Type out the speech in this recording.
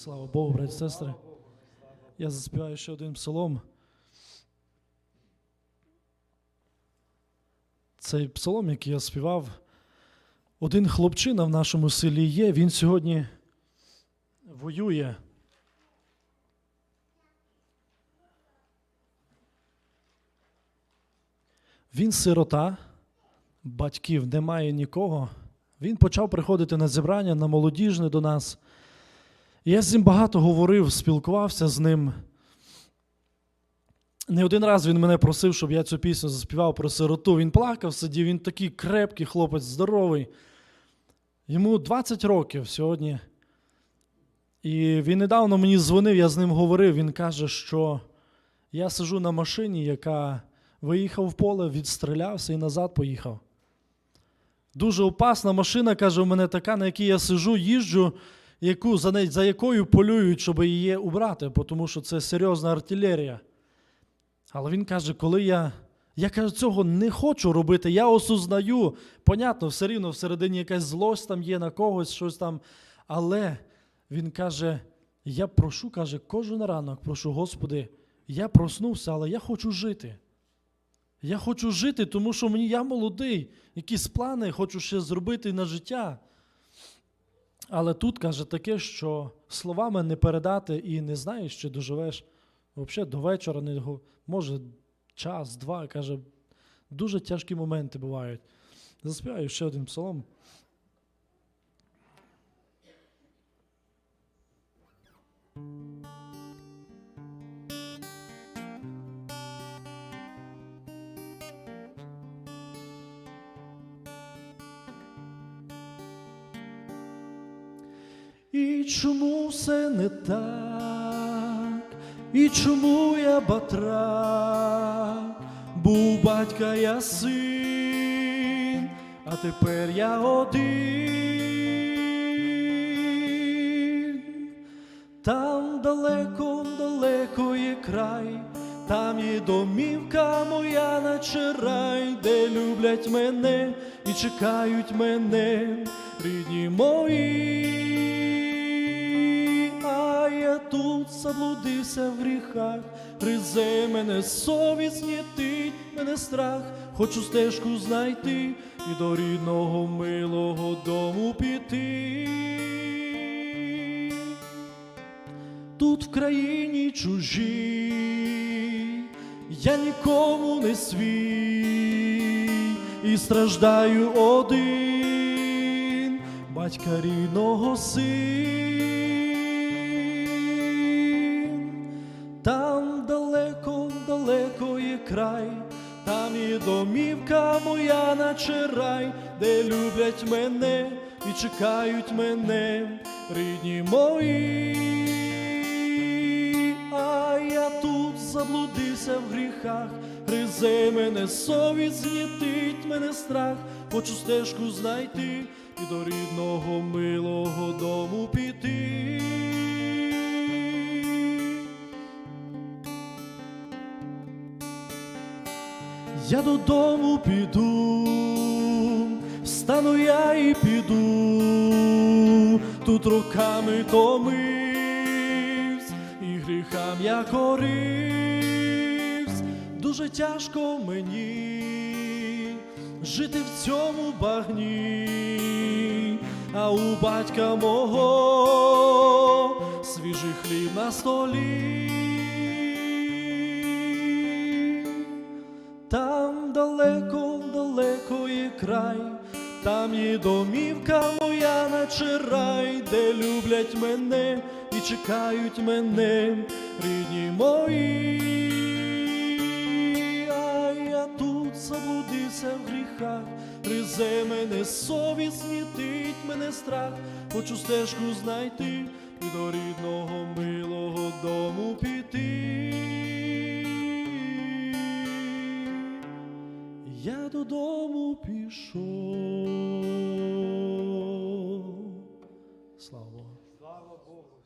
Слава Богу, браті і сестри. Я заспіваю ще один псалом. Цей псалом, який я співав, один хлопчина в нашому селі є, він сьогодні воює. Він сирота, батьків немає нікого. Він почав приходити на зібрання на молодіжне до нас. Я з ним багато говорив, спілкувався з ним. Не один раз він мене просив, щоб я цю пісню заспівав про сироту. Він плакав, сидів, він такий крепкий хлопець, здоровий. Йому 20 років сьогодні. І він недавно мені дзвонив, я з ним говорив. Він каже, що я сижу на машині, яка виїхав в поле, відстрілявся і назад поїхав. Дуже опасна машина, каже, у мене така, на якій я сижу, їжджу, яку, за, за якою полюють, щоб її убрати, тому що це серйозна артилерія. Але він каже, коли я. Я каже, цього не хочу робити, я осознаю. Понятно, все рівно всередині якась злость там є на когось, щось там. Але він каже: я прошу, каже, кожен ранок прошу, Господи, я проснувся, але я хочу жити. Я хочу жити, тому що мені я молодий, якісь плани хочу ще зробити на життя. Але тут каже таке, що словами не передати і не знаєш, чи доживеш взагалі до вечора, не, може час, два. Каже, дуже тяжкі моменти бувають. Заспіваю ще один псалом. І чому все не так? І чому я батрак? Був батька я син, а тепер я один. Там далеко, далеко є край, там є домівка моя, наче рай, де люблять мене і чекають мене, рідні мої. Заблудився в гріхах, гризе мене совість гнітить, мене страх, хочу стежку знайти і до рідного милого дому піти. Тут в країні чужій, я нікому не свій і страждаю один, батька рідного син. Домівка моя, наче рай, де люблять мене і чекають мене, рідні мої. А я тут заблудився в гріхах, гризе мене совість, згнітить мене страх, хочу стежку знайти і до рідного милого дому піти. Я додому піду, стану я і піду, тут роками томивсь, і гріхам я коривсь, дуже тяжко мені жити в цьому багні, а у батька мого свіжий хліб на столі. Є домівка моя, наче рай, де люблять мене і чекають мене, рідні мої. А я тут заблудився в гріхах, гризе мене совість, гнітить мене страх, хочу стежку знайти і до рідного милого дому піти. Я додому пішов. Слава Богу. Слава Богу.